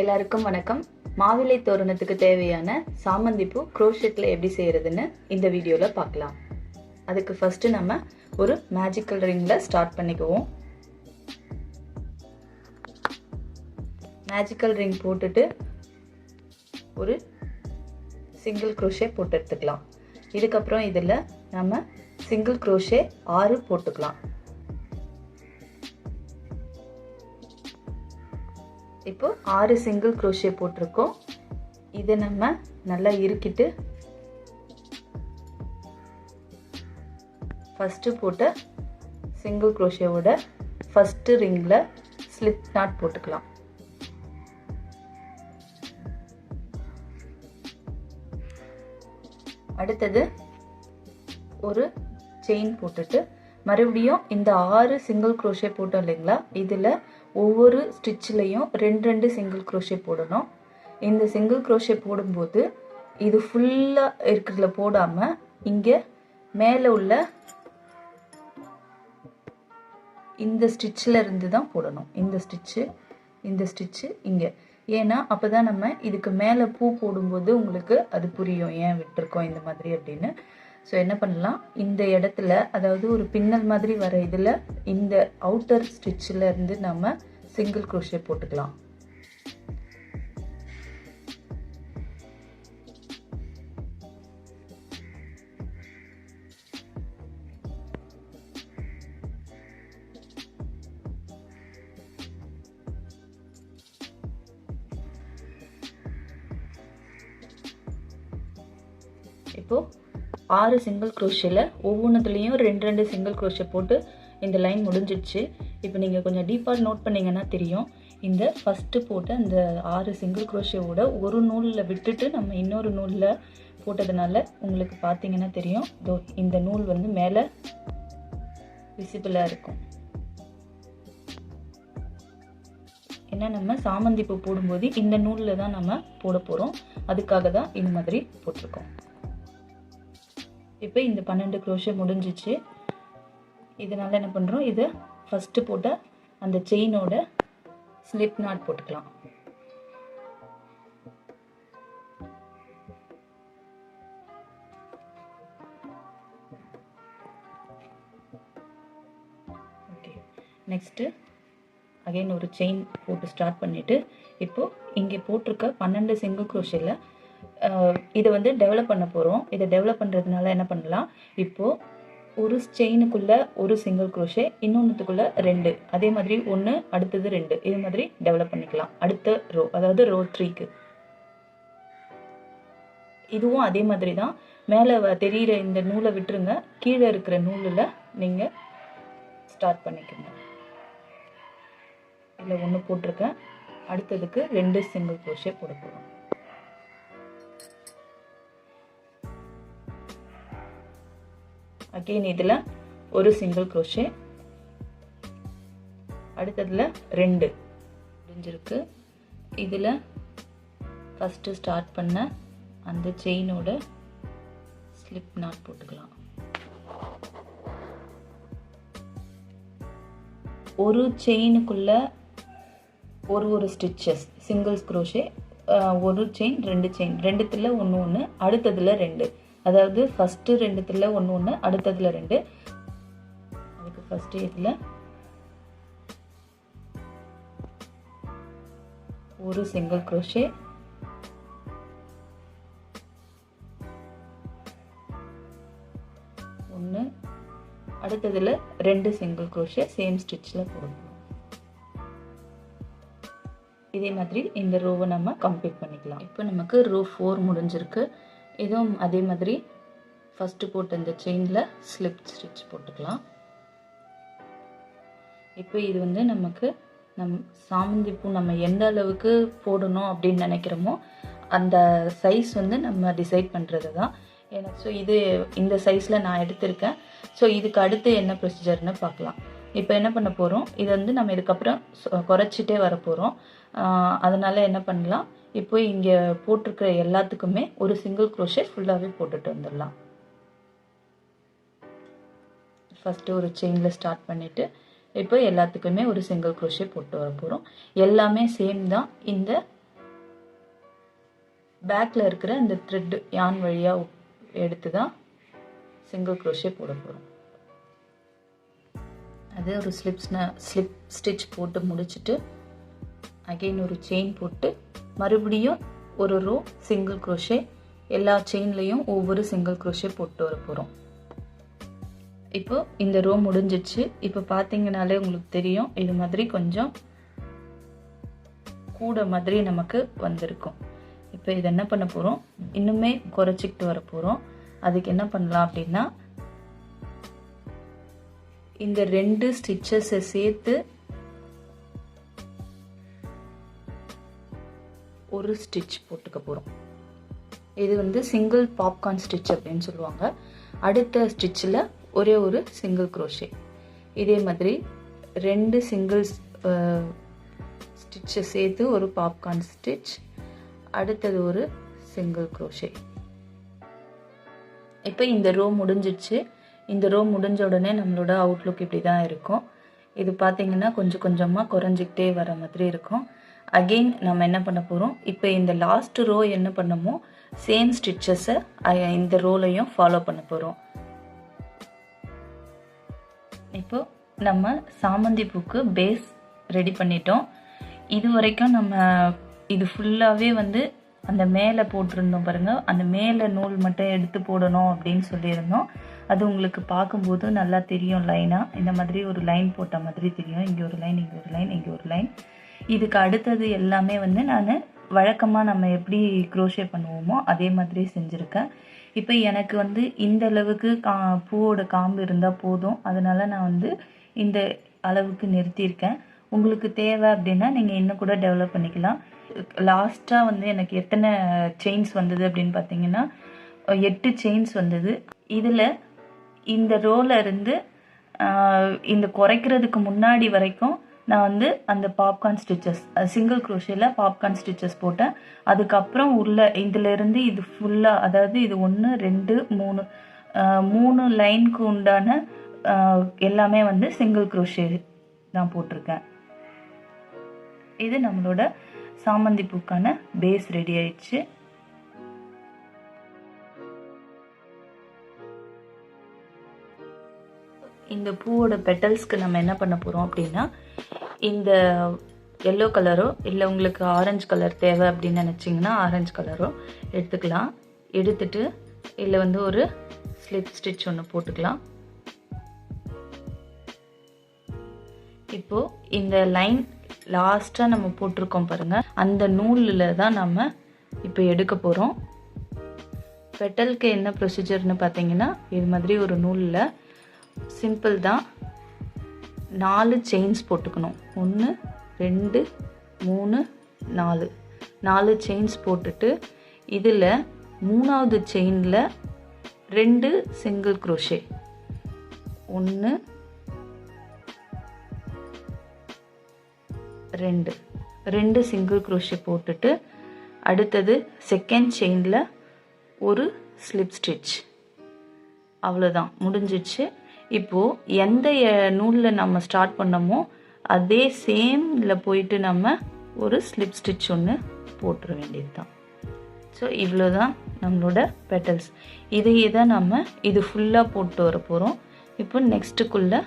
எல்லாருக்கும் வணக்கம். மாவிலை தோரணத்துக்கு தேவையான சாமந்திப்பூ குரோஷெட்டில் எப்படி செய்கிறதுன்னு இந்த வீடியோவில் பார்க்கலாம். அதுக்கு ஃபஸ்ட்டு நம்ம ஒரு மேஜிக்கல் ரிங்கில் ஸ்டார்ட் பண்ணிக்குவோம். மேஜிக்கல் ரிங் போட்டுட்டு ஒரு சிங்கிள் குரோஷே போட்டு எடுத்துக்கலாம். இதுக்கப்புறம் இதில் நம்ம சிங்கிள் குரோஷே ஆறு போட்டுக்கலாம். இப்போ ஆறு சிங்கிள் க்ரோஷே போட்டிருக்கோம். இதை நம்ம நல்லா இருக்கிட்டு ஃபஸ்ட்டு போட்ட சிங்கிள் க்ரோஷேவோட ஃபஸ்ட்டு ரிங்கில் ஸ்லிப் நாட் போட்டுக்கலாம். அடுத்தது ஒரு செயின் போட்டுட்டு மறுபடியும் இந்த ஆறு சிங்கிள் க்ரோஷே போட்டோம் இல்லைங்களா? இதில் ஒவ்வொரு ஸ்டிச்சிலையும் ரெண்டு ரெண்டு சிங்கிள் க்ரோஷே போடணும். இந்த சிங்கிள் க்ரோஷே போடும்போது இது ஃபுல்லாக இருக்கிறதுல போடாமல் இங்கே மேலே உள்ள இந்த ஸ்டிச்சில் இருந்து தான் போடணும். இந்த ஸ்டிச்சு இந்த ஸ்டிச்சு இங்கே. ஏன்னா அப்போ தான் நம்ம இதுக்கு மேலே பூ போடும்போது உங்களுக்கு அது புரியும். ஏன் விட்டுருக்கோம் இந்த மாதிரி அப்படின்னு. ஸோ என்ன பண்ணலாம்? இந்த இடத்துல அதாவது ஒரு பின்னல் மாதிரி வர இதில் இந்த அவுட்டர் ஸ்டிச்சில் இருந்து நம்ம சிங்கிள் க்ரோஷே போட்டுக்கலாம். இப்போது ஆறு சிங்கிள் க்ரோஷில் ஒவ்வொன்றுத்துலேயும் ரெண்டு ரெண்டு சிங்கிள் குரோஷை போட்டு இந்த லைன் முடிஞ்சிடுச்சு. இப்போ நீங்கள் கொஞ்சம் டீப்பாக நோட் பண்ணிங்கன்னா தெரியும். இந்த ஃபஸ்ட்டு போட்ட அந்த ஆறு சிங்கிள் குரோஷியோட ஒரு நூலில் விட்டுட்டு நம்ம இன்னொரு நூலில் போட்டதுனால உங்களுக்கு பார்த்தீங்கன்னா தெரியும். இதோ இந்த நூல் வந்து மேலே விசிபிளாக இருக்கும். ஏன்னா நம்ம சாமந்தி பூ போடும்போது இந்த நூலில் தான் நம்ம போட போகிறோம் அதுக்காக தான் இந்த மாதிரி போட்டிருக்கோம். இப்போ இந்த பன்னெண்டு க்ரோஷே முடிஞ்சிச்சு. இதனால் என்ன பண்ணுறோம் இதை ஃபஸ்ட்டு போட்ட அந்த செயினோட ஸ்லிப் நாட் போட்டுக்கலாம். ஓகே நெக்ஸ்ட்டு அகைன் ஒரு செயின் போட்டு ஸ்டார்ட் பண்ணிவிட்டு இப்போது இங்கே போட்டிருக்க பன்னெண்டு செங்கு குரோஷியில் இதை வந்து டெவலப் பண்ண போகிறோம் இதை டெவலப் பண்ணுறதுனால என்ன பண்ணலாம்? இப்போது ஒரு செயினுக்குள்ளே ஒரு சிங்கிள் குரோஷே இன்னொன்றுத்துக்குள்ளே ரெண்டு. அதே மாதிரி ஒன்று அடுத்தது ரெண்டு. இது மாதிரி டெவலப் பண்ணிக்கலாம். அடுத்த ரோ அதாவது ரோ த்ரீக்கு இதுவும் அதே மாதிரி தான். மேலே தெரிகிற இந்த நூலை விட்டுருங்க. கீழே இருக்கிற நூலில் நீங்கள் ஸ்டார்ட் பண்ணிக்கோங்க. இதில் ஒன்று போட்டிருக்கேன். அடுத்ததுக்கு ரெண்டு சிங்கிள் குரோஷே போட போகிறோம் அகெயின் இதில் ஒரு சிங்கிள் க்ரோஷே அடுத்ததில் ரெண்டு. முடிஞ்சிருக்கு. இதில் ஃபஸ்ட்டு ஸ்டார்ட் பண்ண அந்த செயினோட ஸ்லிப் நாட் போட்டுக்கலாம். ஒரு செயினுக்குள்ள ஒரு ஒரு ஸ்டிச்சஸ் சிங்கிள்ஸ் க்ரோஷே ஒரு செயின் ரெண்டு செயின் ரெண்டுத்தில் ஒன்று ஒன்று அடுத்ததில் ரெண்டு. அதாவது ஃபஸ்ட்டு ரெண்டுத்தில் ஒன்று ஒன்று அடுத்ததில் ரெண்டு. அதுக்கு ஃபஸ்ட்டு இதில் ஒரு சிங்கிள் க்ரோஷே ஒன்று அடுத்ததில் ரெண்டு சிங்கிள் க்ரோஷே சேம் ஸ்டிச்சில் போடணும். இதே மாதிரி இந்த ரோவை நம்ம கம்ப்ளீட் பண்ணிக்கலாம். இப்போ நமக்கு ரோ ஃபோர் முடிஞ்சிருக்கு. இதுவும் அதே மாதிரி ஃபஸ்ட்டு போட்ட இந்த செயினில் ஸ்லிப் ஸ்டிச் போட்டுக்கலாம். இப்போ இது வந்து நமக்கு நம் சாமந்தி பூ நம்ம எந்த அளவுக்கு போடணும் அப்படின்னு நினைக்கிறோமோ அந்த சைஸ் வந்து நம்ம டிசைட் பண்ணுறது தான் ஏன்னா ஸோ இது இந்த சைஸில் நான் எடுத்திருக்கேன். ஸோ இதுக்கு அடுத்து என்ன ப்ரொசீஜர்னு பார்க்கலாம். இப்போ என்ன பண்ண போகிறோம் இதை வந்து நம்ம இதுக்கப்புறம் குறைச்சிட்டே வர போகிறோம் அதனால் என்ன பண்ணலாம்? இப்போ இங்கே போட்டிருக்கிற எல்லாத்துக்குமே ஒரு சிங்கிள் குரோஷே ஃபுல்லாகவே போட்டுட்டு வந்துடலாம். ஃபஸ்ட்டு ஒரு செயினில் ஸ்டார்ட் பண்ணிவிட்டு இப்போ எல்லாத்துக்குமே ஒரு சிங்கிள் குரோஷே போட்டு வர போகிறோம் எல்லாமே சேம் தான். இந்த பேக்கில் இருக்கிற இந்த த்ரெட்டு யான் வழியாக எடுத்து தான் சிங்கிள் குரோஷே போட போகிறோம் அது ஒரு ஸ்லிப்ஸ்னா ஸ்லிப் ஸ்டிச் போட்டு முடிச்சுட்டு அகெயின் ஒரு செயின் போட்டு மறுபடியும் ஒரு ரோ சிங்கிள் க்ரோஷே எல்லா செயின்லேயும் ஒவ்வொரு சிங்கிள் க்ரோஷே போட்டு வர போகிறோம் இப்போ இந்த ரோ முடிஞ்சிச்சு. இப்போ பார்த்தீங்கனாலே உங்களுக்கு தெரியும் இது மாதிரி கொஞ்சம் கூட மாதிரி நமக்கு வந்திருக்கும். இப்போ இது என்ன பண்ண போகிறோம் இன்னுமே குறைச்சிக்கிட்டு வர போகிறோம் அதுக்கு என்ன பண்ணலாம் அப்படின்னா இந்த ரெண்டு ஸ்டிச்சஸை சேர்த்து ஒரு ஸ்டிச் போட்டுக்க போகிறோம் இது வந்து சிங்கிள் பாப்கார்ன் ஸ்டிச் அப்படின்னு சொல்லுவாங்க. அடுத்த ஸ்டிச்சில் ஒரே ஒரு சிங்கிள் க்ரோஷே இதே மாதிரி ரெண்டு சிங்கிள் ஸ்டிச்சை சேர்த்து ஒரு பாப்கார்ன் ஸ்டிச் அடுத்தது ஒரு சிங்கிள் க்ரோஷே இப்போ இந்த ரோ முடிஞ்சிடுச்சு இந்த ரோ முடிஞ்ச உடனே நம்மளோட அவுட்லுக் இப்படி தான் இருக்கும். இது பார்த்தீங்கன்னா கொஞ்சம் கொஞ்சமாக குறைஞ்சிக்கிட்டே வர மாதிரி இருக்கும். அகெயின் நம்ம என்ன பண்ண போகிறோம் இப்போ இந்த லாஸ்ட் ரோ என்ன பண்ணமோ சேம் ஸ்டிச்சஸை இந்த ரோலையும் ஃபாலோ பண்ண போகிறோம் இப்போ நம்ம சாமந்தி பூக்கு பேஸ் ரெடி பண்ணிட்டோம். இது வரைக்கும் நம்ம இது ஃபுல்லாகவே வந்து அந்த மேலே போட்டிருந்தோம் பாருங்கள் அந்த மேலே நூல் மட்டும் எடுத்து போடணும் அப்படின்னு சொல்லியிருந்தோம். அது உங்களுக்கு பார்க்கும்போது நல்லா தெரியும் லைனாக இந்த மாதிரி ஒரு லைன் போட்ட மாதிரி தெரியும். இங்கே ஒரு லைன் இங்கே ஒரு லைன் இங்கே ஒரு லைன் இதுக்கு அடுத்தது எல்லாமே வந்து நான் வழக்கமாக நம்ம எப்படி க்ரோஷே பண்ணுவோமோ அதே மாதிரி செஞ்சுருக்கேன். இப்போ எனக்கு வந்து இந்த அளவுக்கு கா பூவோட காம்பு இருந்தால் போதும். அதனால் நான் வந்து இந்த அளவுக்கு நிறுத்தியிருக்கேன். உங்களுக்கு தேவை அப்படின்னா நீங்கள் இன்னும் கூட டெவலப் பண்ணிக்கலாம். லாஸ்ட்டாக வந்து எனக்கு எத்தனை செயின்ஸ் வந்தது அப்படின்னு பார்த்தீங்கன்னா எட்டு செயின்ஸ் வந்தது. இதில் இந்த ரோல இருந்து இந்த குறைக்கிறதுக்கு முன்னாடி வரைக்கும் நான் வந்து அந்த பாப்கார்ன் ஸ்டிச்சஸ் சிங்கிள் குரோஷியில் பாப்கார்ன் ஸ்டிச்சஸ் போட்டேன். அதுக்கப்புறம் உள்ள இதிலேருந்து இது ஃபுல்லாக அதாவது இது ஒன்று ரெண்டு மூணு மூணு லைனுக்கு உண்டான எல்லாமே வந்து சிங்கிள் குரோஷே தான் போட்டிருக்கேன். இது நம்மளோட சாமந்தி பூக்கான பேஸ் ரெடி ஆயிடுச்சு. இந்த பூவோட பெட்டல்ஸ்க்கு நம்ம என்ன பண்ண போகிறோம் அப்படின்னா இந்த எல்லோ கலரோ இல்லை உங்களுக்கு ஆரஞ்சு கலர் தேவை அப்படின்னு நினச்சிங்கன்னா ஆரஞ்சு கலரோ எடுத்துக்கலாம். எடுத்துட்டு இல்லை வந்து ஒரு ஸ்லிப் ஸ்டிச் ஒன்று போட்டுக்கலாம். இப்போது இந்த லைன் லாஸ்ட்டாக நம்ம போட்டிருக்கோம் பாருங்கள் அந்த நூலில் தான் நம்ம இப்போ எடுக்க போகிறோம் பெட்டலுக்கு என்ன ப்ரொசீஜர்னு பார்த்தீங்கன்னா இது மாதிரி ஒரு நூலில் சிம்பிள் தான். நாலு செயின்ஸ் போட்டுக்கணும். ஒன்று ரெண்டு மூணு நாலு. நாலு செயின்ஸ் போட்டுட்டு இதில் மூணாவது செயினில் ரெண்டு சிங்கிள் குரோஷே ஒன்று ரெண்டு. ரெண்டு சிங்கிள் குரோஷே போட்டுட்டு அடுத்தது செகண்ட் செயினில் ஒரு ஸ்லிப் ஸ்டிச் அவ்வளோதான் முடிஞ்சிச்சு. இப்போது எந்த நூலில் நம்ம ஸ்டார்ட் பண்ணமோ அதே சேமில் போயிட்டு நம்ம ஒரு ஸ்லிப் ஸ்டிச் ஒன்று போட்டுற வேண்டியது தான் ஸோ இவ்வளோ தான் நம்மளோட பெட்டல்ஸ் இதையே தான் நம்ம இது ஃபுல்லாக போட்டு வர போகிறோம் இப்போ நெக்ஸ்ட்டுக்குள்ளே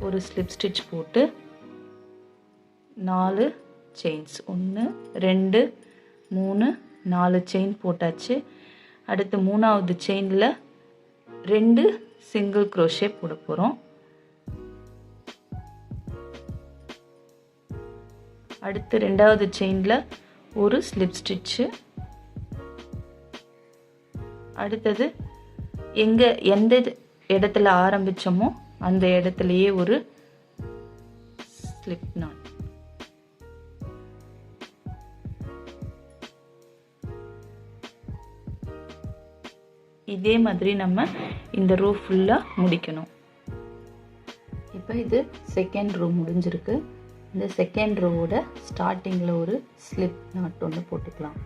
ஒரு ஸ்லிப் ஸ்டிச் போட்டு நாலு செயின்ஸ் ஒன்று ரெண்டு மூணு நாலு செயின் போட்டாச்சு. அடுத்து மூணாவது செயினில் ரெண்டு சிங்கிள் க்ரோஷே போட போகிறோம் அடுத்து ரெண்டாவது செயினில் ஒரு ஸ்லிப் ஸ்டிச்சு அடுத்தது எங்கே எந்த இடத்துல ஆரம்பித்தோமோ அந்த இடத்துலையே ஒரு ஸ்லிப் நாட் இதே மாதிரி நம்ம இந்த ரோ ஃபுல்லாக முடிக்கணும். இப்போ இது செகண்ட் ரோ முடிஞ்சிருக்கு. இந்த செகண்ட் ரோவோட ஸ்டார்டிங்கில் ஒரு ஸ்லிப் நாட் ஒன்று போட்டுக்கலாம்.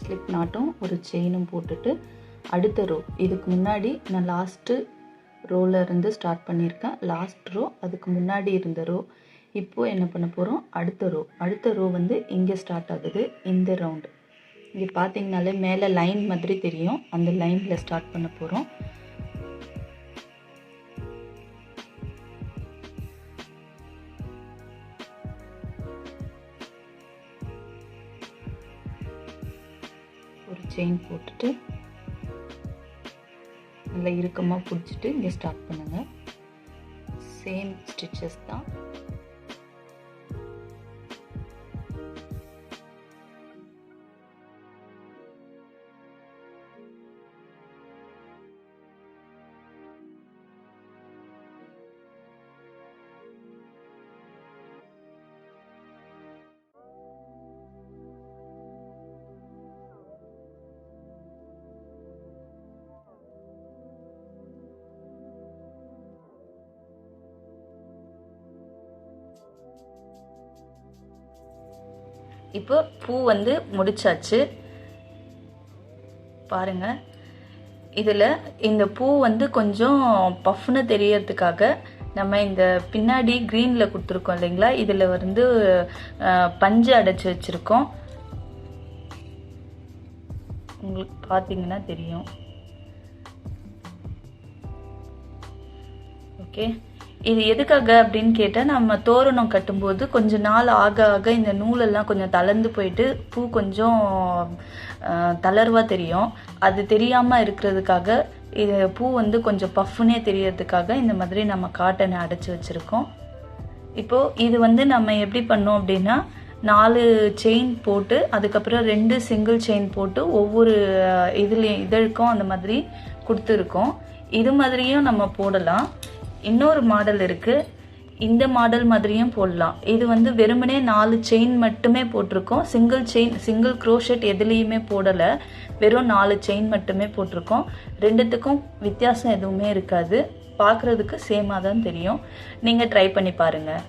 ஸ்லிப் நாட்டும் ஒரு செயினும் போட்டுட்டு அடுத்த ரோ இதுக்கு முன்னாடி நான் லாஸ்ட்டு ரோவில் இருந்து ஸ்டார்ட் பண்ணியிருக்கேன். லாஸ்ட் ரோ அதுக்கு முன்னாடி இருந்த ரோ இப்போது என்ன பண்ண போகிறோம் அடுத்த ரோ அடுத்த ரோ வந்து இங்கே ஸ்டார்ட் ஆகுது. இந்த ரவுண்டு இங்கே பார்த்தீங்கனாலே மேலே லைன் மாதிரி தெரியும். அந்த லைனில் ஸ்டார்ட் பண்ண போகிறோம் ஒரு செயின் போட்டுட்டு நல்லா இறுக்கமாக பிடிச்சிட்டு இங்கே ஸ்டார்ட் பண்ணுங்கள் சேம் ஸ்டிச்சஸ் தான். இப்போ பூ வந்து முடிச்சாச்சு. பாருங்க. இதில் இந்த பூ வந்து கொஞ்சம் பஃப்னு தெரியறதுக்காக நம்ம இந்த பின்னாடி க்ரீனில் கொடுத்துருக்கோம் இல்லைங்களா? இதில் வந்து பஞ்சு அடைச்சி வச்சுருக்கோம். உங்களுக்கு பார்த்தீங்கன்னா தெரியும். ஓகே. இது எதுக்காக அப்படின்னு கேட்டால் நம்ம தோரணம் கட்டும்போது கொஞ்ச நாள் ஆக ஆக இந்த நூலெல்லாம் கொஞ்சம் தளர்ந்து போயிட்டு பூ கொஞ்சம் தளர்வாக தெரியும். அது தெரியாமல் இருக்கிறதுக்காக இது பூ வந்து கொஞ்சம் பஃப்னே தெரியறதுக்காக இந்த மாதிரி நம்ம காட்டனை அடைச்சி வச்சுருக்கோம். இப்போது இது வந்து நம்ம எப்படி பண்ணோம் அப்படின்னா நாலு செயின் போட்டு அதுக்கப்புறம் ரெண்டு சிங்கிள் செயின் போட்டு ஒவ்வொரு இதுலேயும் இதழுக்கும் அந்த மாதிரி கொடுத்துருக்கோம். இது மாதிரியும் நம்ம போடலாம். இன்னொரு மாடல் இருக்குது இந்த மாடல் மாதிரியும் போடலாம். இது வந்து வெறுமனே நாலு செயின் மட்டுமே போட்டிருக்கோம். சிங்கிள் செயின் சிங்கிள் க்ரோஷெட் எதுலேயுமே போடலை. வெறும் நாலு செயின் மட்டுமே போட்டிருக்கோம். ரெண்டுத்துக்கும் வித்தியாசம் எதுவுமே இருக்காது. பார்க்குறதுக்கு சேமாக தான் தெரியும். நீங்கள் ட்ரை பண்ணி பாருங்கள்